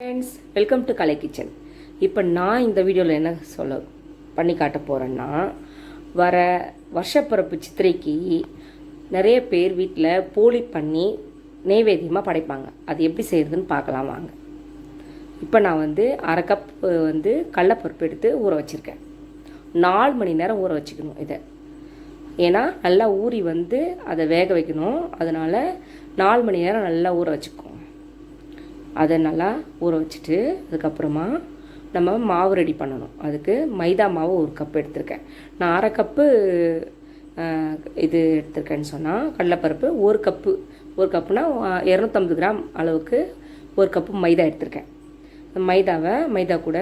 Friends welcome to Kalai kitchen இப்போ நான் இந்த வீடியோவில் என்ன சொல்ல பண்ணி காட்ட போகிறேன்னா வர வருஷப்பிறப்பு சித்திரைக்கு நிறைய பேர் வீட்டில் போலி பண்ணி நெய்வேத்தியமாக படைப்பாங்க. அது எப்படி செய்கிறதுன்னு பார்க்கலாம் வாங்க. இப்போ நான் வந்து அரை கப் வந்து கடலப்பருப்பு எடுத்து ஊற வச்சுருக்கேன். நாலு மணி நேரம் ஊற வச்சுக்கணும் இதை. ஏன்னா நல்லா ஊறி வந்து அதை வேக வைக்கணும். அதனால் நாலு மணி நேரம் நல்லா ஊற வச்சுக்கணும் அதை நல்லா ஊற வச்சுட்டு அதுக்கப்புறமா நம்ம மாவு ரெடி பண்ணணும். அதுக்கு மைதா மாவு ஒரு கப் எடுத்திருக்கேன். நான் அரை கப்பு இது எடுத்திருக்கேன்னு சொன்னால் கடலைப்பருப்பு ஒரு கப்பு ஒரு கப்புனா இரநூத்தம்பது கிராம் அளவுக்கு ஒரு கப்பு மைதா எடுத்திருக்கேன். மைதாவை மைதா கூட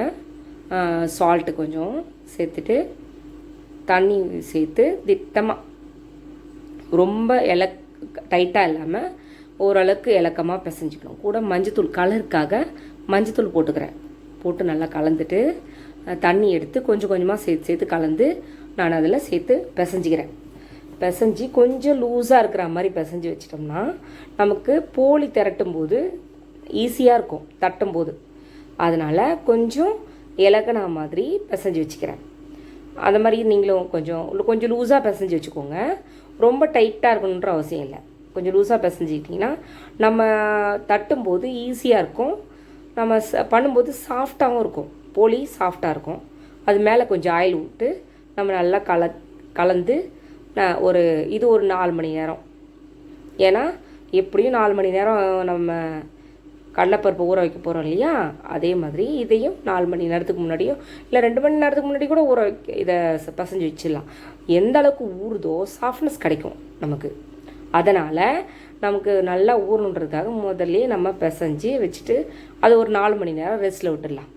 சால்ட்டு கொஞ்சம் சேர்த்துட்டு தண்ணி சேர்த்து திட்டமாக ரொம்ப எல டைட்டாக இல்லாமல் ஓரளவுக்கு இலக்கமாக பிசைஞ்சிக்கணும். கூட மஞ்சத்தூள் கலருக்காக மஞ்சத்தூள் போட்டுக்கிறேன். போட்டு நல்லா கலந்துட்டு தண்ணி எடுத்து கொஞ்சம் கொஞ்சமாக சேர்த்து சேர்த்து கலந்து நான் அதில் சேர்த்து பிசைஞ்சிக்கிறேன். பிசைஞ்சி கொஞ்சம் லூஸாக இருக்கிற மாதிரி பிசைஞ்சு வச்சிட்டோம்னா நமக்கு போலி திரட்டும் போது ஈஸியாக இருக்கும் தட்டும் போது அதனால் கொஞ்சம் இலக்கணா மாதிரி பிசைஞ்சு வச்சுக்கிறேன். அந்த மாதிரி நீங்களும் கொஞ்சம் கொஞ்சம் லூஸாக பிசைஞ்சு வச்சுக்கோங்க. ரொம்ப டைட்டாக இருக்கணுன்ற அவசியம் இல்லை. கொஞ்சம் லூஸாக பிசைஞ்சிக்கிட்டிங்கன்னா நம்ம தட்டும்போது ஈஸியாக இருக்கும். நம்ம ச பண்ணும்போது சாஃப்டாகவும் இருக்கும். போலி சாஃப்டாக இருக்கும். அது மேலே கொஞ்சம் ஆயில் விட்டு நம்ம நல்லா கல கலந்து ஒரு இது ஒரு நாலு மணி நேரம். ஏன்னா எப்படியும் நாலு மணி நேரம் நம்ம கடலைப்பருப்பு ஊற வைக்க போகிறோம் இல்லையா? அதே மாதிரி இதையும் நாலு மணி நேரத்துக்கு முன்னாடியும் இல்லை ரெண்டு மணி நேரத்துக்கு முன்னாடி கூட ஊற வைக்க இதை பசஞ்சு பிசைஞ்சு வச்சிடலாம். எந்த அளவுக்கு ஊறுதோ சாஃப்ட்னஸ் கிடைக்கும் நமக்கு. அதனால் நமக்கு நல்லா ஊறணுன்றதுக்காக முதல்ல நம்ம பிசைஞ்சு வச்சுட்டு அது ஒரு நாலு மணி நேரம் ரெஸ்ட்டில் விட்டுடலாம்.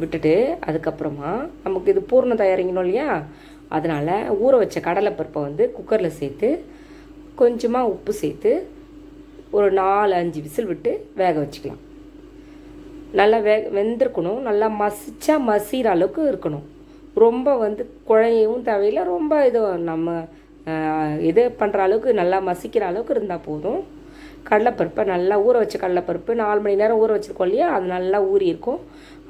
விட்டுட்டு அதுக்கப்புறமா நமக்கு இது பூர்ணம் தயாரிக்கணும் இல்லையா? அதனால் ஊற வச்ச கடலைப்பருப்பை வந்து குக்கரில் சேர்த்து கொஞ்சமாக உப்பு சேர்த்து ஒரு நாலு அஞ்சு விசில் விட்டு வேக வச்சுக்கலாம். நல்லா வே வெந்திருக்கணும். நல்லா மசிச்சா மசிகிற அளவுக்கு இருக்கணும். ரொம்ப வந்து குழையவும் தேவையில்லை. ரொம்ப இது நம்ம இது பண்ணுற அளவுக்கு நல்லா மசிக்கிற அளவுக்கு இருந்தால் போதும். கடலைப்பருப்பை நல்லா ஊற வச்ச கடலைப்பருப்பு நாலு மணி நேரம் ஊற வச்சுருக்கோம் இல்லையா? அது நல்லா ஊறி இருக்கும்.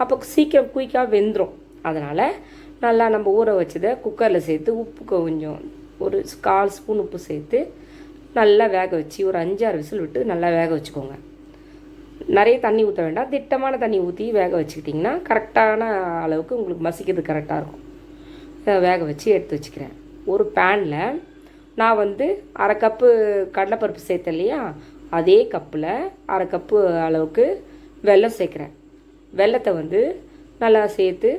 அப்போ சீக்கிரம் குயிக்காக வெந்துடும் அதனால் நல்லா நம்ம ஊற வச்சதை குக்கரில் சேர்த்து உப்பு கொஞ்சம் ஒரு கால் ஸ்பூன் உப்பு சேர்த்து நல்லா வேக வச்சு ஒரு அஞ்சாறு விசில் விட்டு நல்லா வேக வச்சுக்கோங்க. நிறைய தண்ணி ஊற்ற வேண்டாம். திட்டமான தண்ணி ஊற்றி வேக வச்சுக்கிட்டிங்கன்னா கரெக்டான அளவுக்கு உங்களுக்கு மசிக்கிறது கரெக்டாக இருக்கும். வேக வச்சு எடுத்து வச்சுக்கிறேன். ஒரு பேனில் நான் வந்து அரை கப்பு கடலைப்பருப்பு சேர்த்தேன் இல்லையா? அதே கப்பில் அரை கப்பு அளவுக்கு வெல்லம் சேர்க்குறேன். வெல்லத்தை வந்து நல்லா சேர்த்து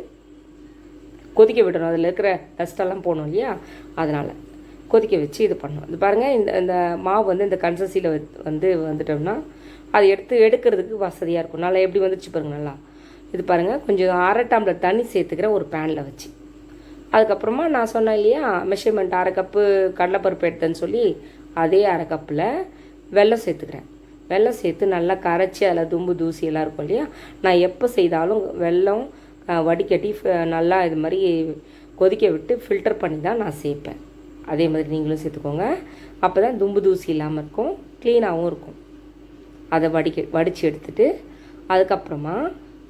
கொதிக்க விடணும். அதில் இருக்கிற டஸ்டெல்லாம் போகணும் இல்லையா? அதனால் கொதிக்க வச்சு இது பண்ணணும். இது பாருங்கள் இந்த இந்த மாவு வந்து இந்த கன்சன்சியில் வந்து வந்துட்டோம்னா அதை எடுத்து எடுக்கிறதுக்கு வசதியாக இருக்கும். நல்லா எப்படி வந்துச்சு பாருங்க நல்லா. இது பாருங்கள் கொஞ்சம் அரை டம்ளர் தண்ணி சேர்த்துக்கிறேன் ஒரு பேனில் வச்சு. அதுக்கப்புறமா நான் சொன்னேன் இல்லையா மெஷர்மெண்ட் அரை கப்பு கடலைப்பருப்பு எடுத்தேன்னு சொல்லி அதே அரை கப்பில் வெல்லம் சேர்த்துக்கிறேன். வெல்லம் சேர்த்து நல்லா கரைச்சி அதில் தும்பு தூசி எல்லாம் இருக்கும் இல்லையா நான் எப்போ செய்தாலும் வெல்லம் வடிகட்டி ஃப- நல்லா இது மாதிரி கொதிக்க விட்டு ஃபில்டர் பண்ணி தான் நான் சேர்ப்பேன். அதே மாதிரி நீங்களும் சேர்த்துக்கோங்க. அப்போ தான் தும்பு தூசி இல்லாமல் இருக்கும் க்ளீனாகவும் இருக்கும். அதை வடிக்க வடித்து எடுத்துட்டு அதுக்கப்புறமா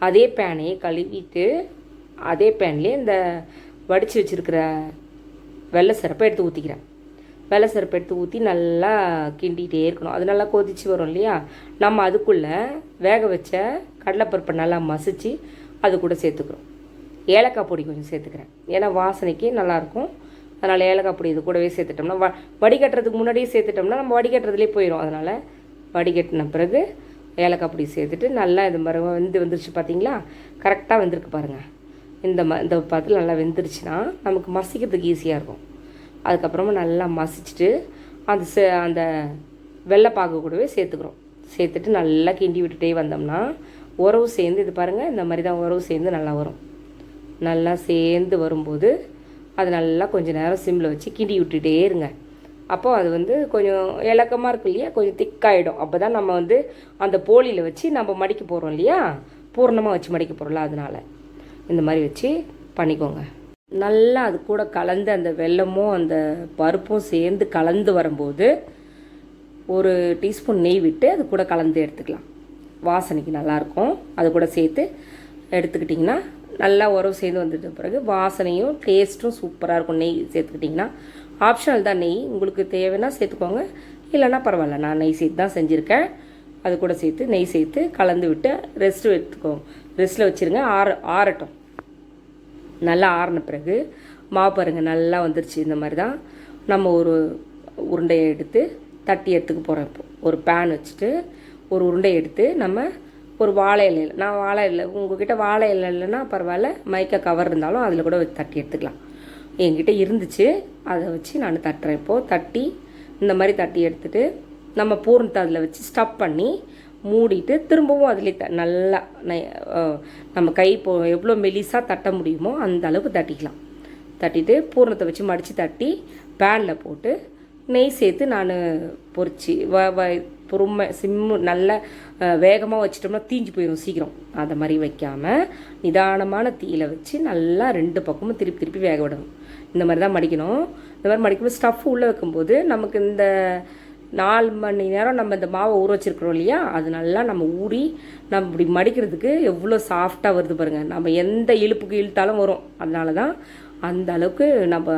அதே பேனையை கழுவிட்டு அதே பேன்லேயே இந்த வடித்து வச்சுருக்கிற வெள்ளை சிறப்பை எடுத்து ஊற்றிக்கிறேன் வெள்ளை சிறப்பை எடுத்து ஊற்றி நல்லா கிண்டிகிட்டே இருக்கணும். அது நல்லா கொதிச்சு வரும் இல்லையா? நம்ம அதுக்குள்ளே வேக வச்ச கடலைப்பருப்பை நல்லா மசிச்சு அது கூட சேர்த்துக்கிறோம். ஏலக்காய் பொடி கொஞ்சம் சேர்த்துக்கிறேன். ஏன்னா வாசனைக்கு நல்லாயிருக்கும். அதனால் ஏலக்காய் பொடி இது கூடவே சேர்த்துட்டோம்னா வ வடிகட்டுறதுக்கு முன்னாடியே சேர்த்துட்டோம்னா நம்ம வடிகட்டுறதுலேயே போயிடும் அதனால் வடிகட்டின பிறகு ஏலக்காய் பொடி சேர்த்துட்டு நல்லா இது மாதிரி வந்து வந்துருச்சு பார்த்தீங்களா கரெக்டாக வந்திருக்கு பாருங்கள் இந்த ம இந்த பதத்தில் நல்லா வெந்துருச்சுன்னா நமக்கு மசிக்கிறதுக்கு ஈஸியாக இருக்கும். அதுக்கப்புறமா நல்லா மசிச்சுட்டு அந்த சே அந்த வெள்ளைப்பாக்கு கூடவே சேர்த்துக்கிறோம். சேர்த்துட்டு நல்லா கிண்டி விட்டுட்டே வந்தோம்னா உறவு சேர்ந்து இது பாருங்கள் இந்த மாதிரி தான் உறவு சேர்ந்து நல்லா வரும். நல்லா சேர்ந்து வரும்போது அது நல்லா கொஞ்சம் நேரம் சிம்மில் வச்சு கிண்டி விட்டுட்டே இருங்க. அப்போ அது வந்து கொஞ்சம் இலக்கமாக இருக்கு இல்லையா? கொஞ்சம் திக்காயிடும். அப்போ தான் நம்ம வந்து அந்த போலியில் வச்சு நம்ம மடிக்க போகிறோம் இல்லையா? பூர்ணமாக வச்சு மடிக்க போகிறோம்ல அதனால். இந்த மாதிரி வச்சு பண்ணிக்கோங்க. நல்லா அது கூட கலந்து அந்த வெல்லமும் அந்த பருப்பும் சேர்ந்து கலந்து வரும்போது ஒரு டீஸ்பூன் நெய் விட்டு அது கூட கலந்து எடுத்துக்கலாம். வாசனைக்கு நல்லாயிருக்கும். அது கூட சேர்த்து எடுத்துக்கிட்டிங்கன்னா நல்லா உறவு சேர்ந்து வந்துட்ட பிறகு வாசனையும் டேஸ்ட்டும் சூப்பராக இருக்கும். நெய் சேர்த்துக்கிட்டிங்கன்னா ஆப்ஷனல் தான் நெய். உங்களுக்கு தேவைன்னா சேர்த்துக்கோங்க. இல்லைன்னா பரவாயில்ல. நான் நெய் சேர்த்து தான் செஞ்சுருக்கேன். அது கூட சேர்த்து நெய் சேர்த்து கலந்து விட்டு ரெஸ்ட் எடுத்துக்கோங்க ரெஸ்ட்டில் வச்சுருங்க. ஆற ஆறட்டும். நல்லா ஆறின பிறகு மாவு பாருங்கள் நல்லா வந்துருச்சு. இந்த மாதிரி தான் நம்ம ஒரு உருண்டையை எடுத்து தட்டி எடுத்துக்க போகிறோம் இப்போ. ஒரு பேன் வச்சுட்டு ஒரு உருண்டையை எடுத்து நம்ம ஒரு வாழை இலையில் நான் வாழை இல்லை உங்ககிட்ட வாழை இலை இல்லைன்னா பரவாயில்ல மைக்க கவர் இருந்தாலும் அதில் கூட வச்சு தட்டி எடுத்துக்கலாம். என்கிட்ட இருந்துச்சு. அதை வச்சு நான் தட்டுறேன் இப்போது தட்டி இந்த மாதிரி தட்டி எடுத்துகிட்டு நம்ம பூர்ணத்தை அதில் வச்சு ஸ்டப் பண்ணி மூடிட்டு திரும்பவும் அதில் த நல்லா நம்ம கை இப்போ எவ்வளோ மெலிசாக தட்ட முடியுமோ அந்த அளவுக்கு தட்டிக்கலாம். தட்டிட்டு பூர்ணத்தை வச்சு மடித்து தட்டி பேனில் போட்டு நெய் சேர்த்து நான் பொரிச்சு வ வ பொறுமை சிம்மு நல்ல வேகமாக வச்சிட்டோம்னா தீஞ்சு போயிடும் சீக்கிரம். அந்த மாதிரி வைக்காமல் நிதானமான தீயில வச்சு நல்லா ரெண்டு பக்கமும் திருப்பி திருப்பி வேக விடணும். இந்த மாதிரி தான் மடிக்கணும். இந்த மாதிரி மடிக்கும்போது ஸ்டஃப் உள்ளே வைக்கும்போது நமக்கு இந்த நாலு மணி நேரம் நம்ம இந்த மாவை ஊற வச்சிருக்கிறோம் இல்லையா? அது நல்லா நம்ம ஊறி நம்ம இப்படி மடிக்கிறதுக்கு எவ்வளோ சாஃப்டாக வருது பாருங்கள் நம்ம எந்த இழுப்புக்கு இழுத்தாலும் வரும். அதனால தான் அந்த அளவுக்கு நம்ம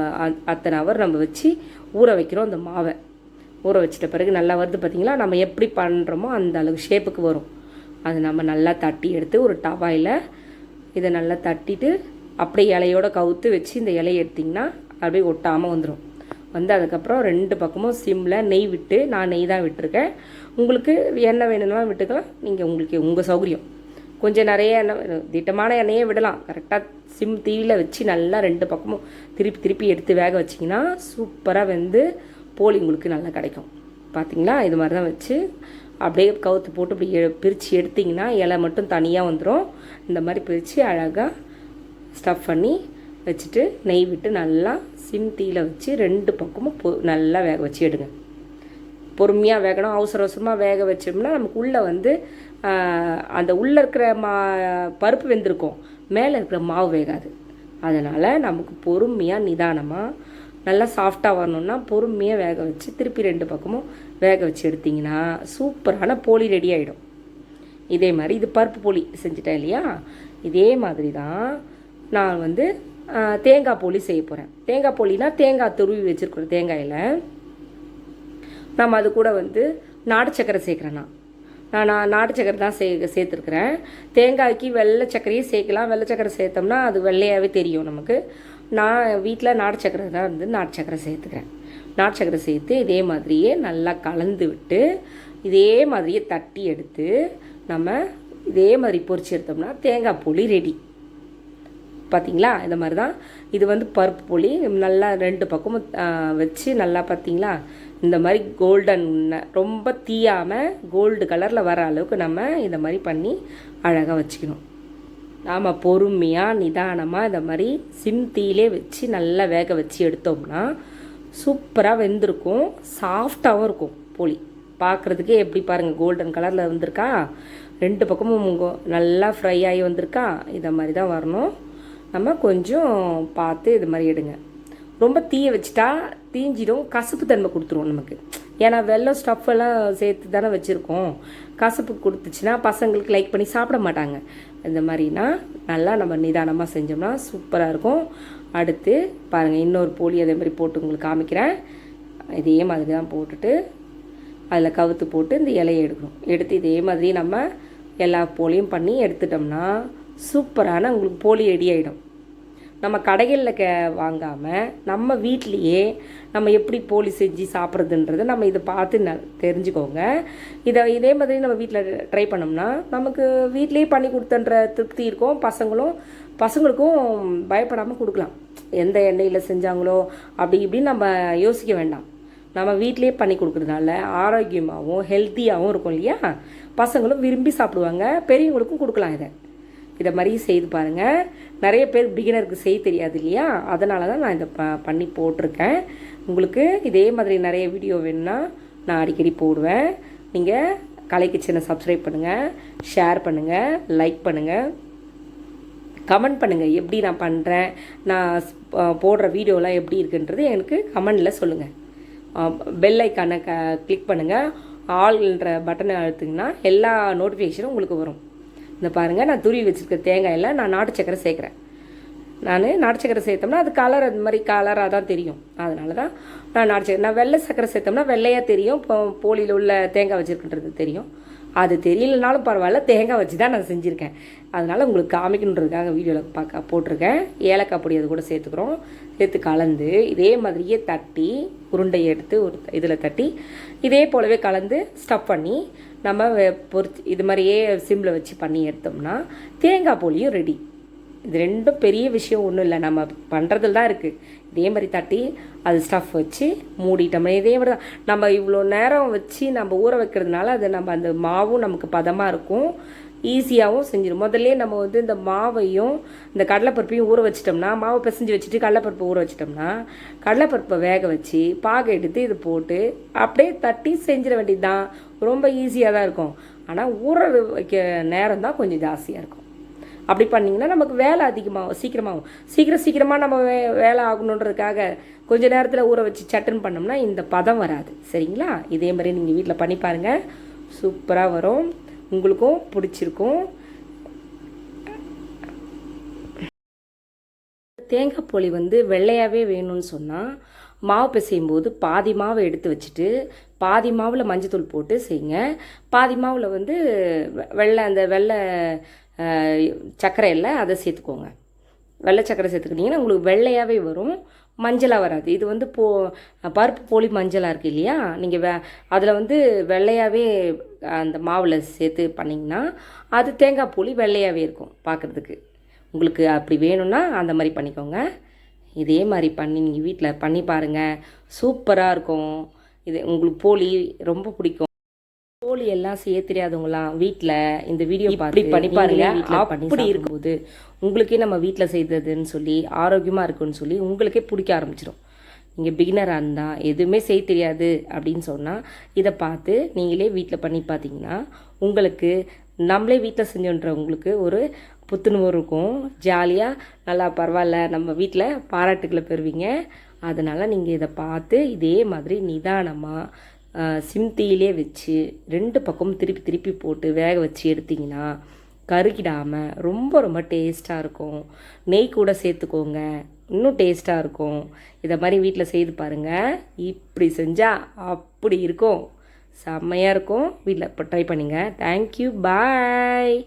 அத்தனை ஹவர் நம்ம வச்சு ஊற வைக்கிறோம் அந்த மாவை. ஊற வச்சிட்ட பிறகு நல்லா வருது பார்த்தீங்களா நம்ம எப்படி பண்ணுறோமோ அந்த அளவுக்கு ஷேப்புக்கு வரும். அது நம்ம நல்லா தட்டி எடுத்து ஒரு டவாயில் இதை நல்லா தட்டிட்டு அப்படியே இலையோட கவுத்து வச்சு இந்த இலையை எடுத்திங்கன்னா அப்படியே ஒட்டாமல் வந்துடும் வந்து அதுக்கப்புறம் ரெண்டு பக்கமும் சிம்மில் நெய் விட்டு நான் நெய் தான் விட்டுருக்கேன். உங்களுக்கு எண்ணெய் வேணும்னா விட்டுக்கலாம். நீங்கள் உங்களுக்கு உங்கள் சௌகரியம். கொஞ்சம் நிறைய எண்ணெய் திட்டமான எண்ணெயே விடலாம். கரெக்டாக சிம் தீயில் வச்சு நல்லா ரெண்டு பக்கமும் திருப்பி திருப்பி எடுத்து வேக வச்சிங்கன்னா சூப்பராக வெந்து போலி உங்களுக்கு நல்லா கிடைக்கும். பார்த்தீங்களா இது மாதிரி தான் வச்சு அப்படியே கவுத்து போட்டு இப்படி எ- பிரித்து எடுத்திங்கன்னா இலை மட்டும் தனியாக வந்துடும் இந்த மாதிரி பிரித்து அழகாக ஸ்டஃப் பண்ணி வச்சுட்டு நெய் விட்டு நல்லா சிம் தீயில் வச்சு ரெண்டு பக்கமும் பொ நல்லா வேக வச்சு எடுங்க. பொறுமையாக வேகணும். அவசர அவசரமாக வேக வச்சோம்னா நமக்கு உள்ளே வந்து அந்த உள்ளே இருக்கிற மா பருப்பு வெந்திருக்கும். மேலே இருக்கிற மாவு வேகாது. அதனால் நமக்கு பொறுமையாக நிதானமாக நல்லா சாஃப்டாக வரணும்னா பொறுமையாக வேக வச்சு திருப்பி ரெண்டு பக்கமும் வேக வச்சு எடுத்திங்கன்னா சூப்பரான போலி ரெடி ஆகிடும் இதே மாதிரி இது பருப்பு போலி செஞ்சுட்டேன் இல்லையா? இதே மாதிரி தான் நான் வந்து தேங்காய் போலி செய்ய போகிறேன் தேங்காய் போலினா தேங்காய் துருவி வச்சுருக்குற தேங்காயில் நம்ம அது கூட வந்து நாட்டு சக்கரை சேர்க்குறேன் நான். நான் நான் நாட்டு சக்கரை தான் சே சேர்த்துருக்குறேன். தேங்காய்க்கு வெள்ளை சக்கரையும் சேர்க்கலாம். வெள்ளை சக்கரை சேர்த்தோம்னா அது வெள்ளையாகவே தெரியும் நமக்கு. நான் வீட்டில் நாட்டு சக்கரை தான் வந்து நாட்டு சக்கரை சேர்த்துக்கிறேன். நாட்டு சக்கரை சேர்த்து இதே மாதிரியே நல்லா கலந்து விட்டு இதே மாதிரியே தட்டி எடுத்து நம்ம இதே மாதிரி பொறிச்சு எடுத்தோம்னா தேங்காய் புளி ரெடி பார்த்தீங்களா இந்த மாதிரி தான் இது வந்து பருப்பு புளி நல்லா ரெண்டு பக்கமும் வச்சு நல்லா பார்த்தீங்களா இந்த மாதிரி கோல்டன் ரொம்ப தீயாமல் கோல்டு கலரில் வர அளவுக்கு நம்ம இந்த மாதிரி பண்ணி அழகாக வச்சுக்கணும். நாம் பொறுமையாக நிதானமாக இந்த மாதிரி சிம் தீயிலே வச்சு நல்லா வேக வச்சு எடுத்தோம்னா சூப்பராக வெந்திருக்கும். சாஃப்டாகவும் இருக்கும் புளி. பார்க்குறதுக்கே எப்படி பாருங்கள் கோல்டன் கலரில் வந்திருக்கா? ரெண்டு பக்கமும் நல்லா ஃப்ரை ஆகி வந்திருக்கா? இதை மாதிரி தான் வரணும். நம்ம கொஞ்சம் பார்த்து இது மாதிரி எடுங்க. ரொம்ப தீய வச்சுட்டா தீஞ்சிடும். கசப்பு தன்மை கொடுத்துரும் நமக்கு. ஏன்னா வெள்ளம் ஸ்டஃப் எல்லாம் சேர்த்து தானே வச்சுருக்கோம். கசப்பு கொடுத்துச்சுன்னா பசங்களுக்கு லைக் பண்ணி சாப்பிட மாட்டாங்க. இந்த மாதிரினா நல்லா நம்ம நிதானமாக செஞ்சோம்னா சூப்பராக இருக்கும். அடுத்து பாருங்கள் இன்னொரு போலி அதே மாதிரி போட்டு உங்களுக்கு காமிக்கிறேன். இதே மாதிரி தான் போட்டுட்டு அதில் கவுத்து போட்டு இந்த இலையை எடுக்கணும். எடுத்து இதே மாதிரி நம்ம எல்லா போலியும் பண்ணி எடுத்துட்டோம்னா சூப்பரான உங்களுக்கு போலி ரெடி ஆகிடும் நம்ம கடைகளில் க வாங்காமல் நம்ம வீட்லேயே நம்ம எப்படி போலி செஞ்சு சாப்பிட்றதுன்றதை நம்ம இதை பார்த்து ந தெரிஞ்சுக்கோங்க. இதை இதே மாதிரி நம்ம வீட்டில் ட்ரை பண்ணோம்னா நமக்கு வீட்லேயே பண்ணி கொடுத்தன்ற திருப்தி இருக்கும். பசங்களும் பசங்களுக்கும் பயப்படாமல் கொடுக்கலாம். எந்த எண்ணெயில் செஞ்சாங்களோ அப்படி இப்படின்னு நம்ம யோசிக்க வேண்டாம். நம்ம வீட்லேயே பண்ணி கொடுக்குறதுனால ஆரோக்கியமாகவும் ஹெல்த்தியாகவும் இருக்கும் இல்லையா? பசங்களும் விரும்பி சாப்பிடுவாங்க. பெரியவங்களுக்கும் கொடுக்கலாம் இதை. இதை மாதிரி செய்து பாருங்கள் நிறைய பேர் பிகினருக்கு செய்ய தெரியாது இல்லையா? அதனால தான் நான் இதை ப பண்ணி போட்டிருக்கேன். உங்களுக்கு இதே மாதிரி நிறைய வீடியோ வேணும்னா நான் அடிக்கடி போடுவேன். நீங்கள் கலை கிச்சனை சப்ஸ்கிரைப் பண்ணுங்கள் ஷேர் பண்ணுங்கள் லைக் பண்ணுங்கள் கமெண்ட் பண்ணுங்கள் எப்படி நான் பண்ணுறேன் நான் போடுற வீடியோலாம் எப்படி இருக்குன்றது எனக்கு கமெண்டில் சொல்லுங்கள் பெல் ஐக்கானை க கிளிக் பண்ணுங்கள் ஆள்ன்ற பட்டனை அழுத்துங்கன்னா எல்லா நோட்டிஃபிகேஷனும் உங்களுக்கு வரும். இந்த பாருங்கள் நான் துருவி வச்சுருக்க தேங்காயில் நான் நாட்டு சக்கரை சேர்க்குறேன். நான் நாட்டு சக்கரை சேர்த்தோம்னா அது கலர் அது மாதிரி கலராக தான் தெரியும். அதனால தான் நான் நாட்டு சக்கரை நான் வெள்ளை சக்கரை சேர்த்தோம்னா வெள்ளையாக தெரியும். இப்போ போலியில் உள்ள தேங்காய் வச்சுருக்குன்றது தெரியும். அது தெரியலனாலும் பரவாயில்ல தேங்காய் வச்சு தான் நான் செஞ்சுருக்கேன். அதனால் உங்களுக்கு காமிக்கணுன்றதுக்காக வீடியோவில் பார்க்க போட்டிருக்கேன். ஏலக்காய் பொடி அது கூட சேர்த்துக்கிறோம். சேர்த்து கலந்து இதே மாதிரியே தட்டி உருண்டையை எடுத்து ஒரு இதில் தட்டி இதே போலவே கலந்து ஸ்டஃப் பண்ணி நம்ம பொறிச்சு இது மாதிரியே சிம்மில் வச்சு பண்ணி எடுத்தோம்னா தேங்காய் போலியும் ரெடி இது ரெண்டும் பெரிய விஷயம் ஒன்றும் இல்லை. நம்ம பண்ணுறதுல தான் இருக்குது இதே மாதிரி தட்டி அது ஸ்டஃப் வச்சு மூடிட்டோம்னா இதே மாதிரி தான். நம்ம இவ்வளோ நேரம் வச்சு நம்ம ஊற வைக்கிறதுனால அது நம்ம அந்த மாவும் நமக்கு பதமாக இருக்கும். ஈஸியாகவும் செஞ்சிடும் முதல்ல நம்ம வந்து இந்த மாவையும் இந்த கடலைப்பருப்பையும் ஊற வச்சிட்டோம்னா மாவை பிசைஞ்சு வச்சுட்டு கடலைப்பருப்பை ஊற வச்சிட்டோம்னா கடலைப்பருப்பை வேக வச்சு பாகை எடுத்து இது போட்டு அப்படியே தட்டி செஞ்சிட வேண்டியது தான் ரொம்ப ஈஸியாக தான் இருக்கும். ஆனால் ஊற வைக்க நேரம் தான் கொஞ்சம் ஜாஸ்தியாக இருக்கும். அப்படி பண்ணிங்கன்னா நமக்கு வேலை அதிகமாகும் சீக்கிரமாகும். சீக்கிரம் சீக்கிரமாக நம்ம வே வேலை ஆகணுன்றதுக்காக கொஞ்ச நேரத்தில் ஊற வச்சு சட்டுன்னு பண்ணோம்னா இந்த பதம் வராது. சரிங்களா? இதே மாதிரி நீங்கள் வீட்டில் பண்ணி பாருங்கள் சூப்பராக வரும். உங்களுக்கும் பிடிச்சிருக்கும். தேங்காய் போலி வந்து வெள்ளையாகவே வேணும்னு சொன்னால் மாவு பிசையும் போது பாதி மாவை எடுத்து வச்சுட்டு பாதி மாவில் மஞ்சத்தூள் போட்டு செய்யுங்க பாதி மாவில் வந்து வெள்ளை அந்த வெள்ளை சர்க்கரை இல்லை அதை சேர்த்துக்கோங்க. வெள்ளை சர்க்கரை சேர்த்துக்கிட்டிங்கன்னா உங்களுக்கு வெள்ளையாகவே வரும். மஞ்சளாக வராது. இது வந்து போ பருப்பு போலி மஞ்சளாக இருக்குது இல்லையா? நீங்கள் வே அதில் வந்து வெள்ளையாகவே அந்த மாவில் சேர்த்து பண்ணிங்கன்னா அது தேங்காய் போலி வெள்ளையாகவே இருக்கும் பார்க்குறதுக்கு உங்களுக்கு அப்படி வேணும்னா அந்த மாதிரி பண்ணிக்கோங்க. இதே மாதிரி பண்ணி நீங்கள் வீட்டில் பண்ணி பாருங்கள் சூப்பராக இருக்கும். இது உங்களுக்கு போலி ரொம்ப பிடிக்கும். போலி எல்லாம் செய்ய தெரியாதவங்களாம் வீட்டில் இந்த வீடியோ பார்த்து பண்ணி பாருங்க அப்படி இருக்கும்போது உங்களுக்கே நம்ம வீட்டில் செய்ததுன்னு சொல்லி ஆரோக்கியமாக இருக்குன்னு சொல்லி உங்களுக்கே பிடிக்க ஆரம்பிச்சிடும் நீங்கள் பிகினராக இருந்தால் எதுவுமே செய்ய தெரியாது அப்படின்னு சொன்னால் இதை பார்த்து நீங்களே வீட்டில் பண்ணி பார்த்தீங்கன்னா உங்களுக்கு நம்மளே வீட்டில் செஞ்சோன்றவங்களுக்கு ஒரு புத்துணர்வு இருக்கும். ஜாலியாக நல்லா பரவாயில்ல நம்ம வீட்டில் பாராட்டுக்களை பெறுவீங்க. அதனால் நீங்கள் இதை பார்த்து இதே மாதிரி நிதானமாக சிம்தியிலே வச்சு ரெண்டு பக்கமும் திருப்பி திருப்பி போட்டு வேக வச்சு எடுத்திங்கன்னா கருகிடாமல் ரொம்ப ரொம்ப டேஸ்ட்டாக இருக்கும். நெய் கூட சேர்த்துக்கோங்க. இன்னும் டேஸ்ட்டாக இருக்கும். இதை மாதிரி வீட்டில் செய்து பாருங்கள் இப்படி செஞ்சால் அப்படி இருக்கும். செம்மையாக இருக்கும். வீட்டில் இப்போ ட்ரை பண்ணுங்கள் தேங்க்யூ பாய்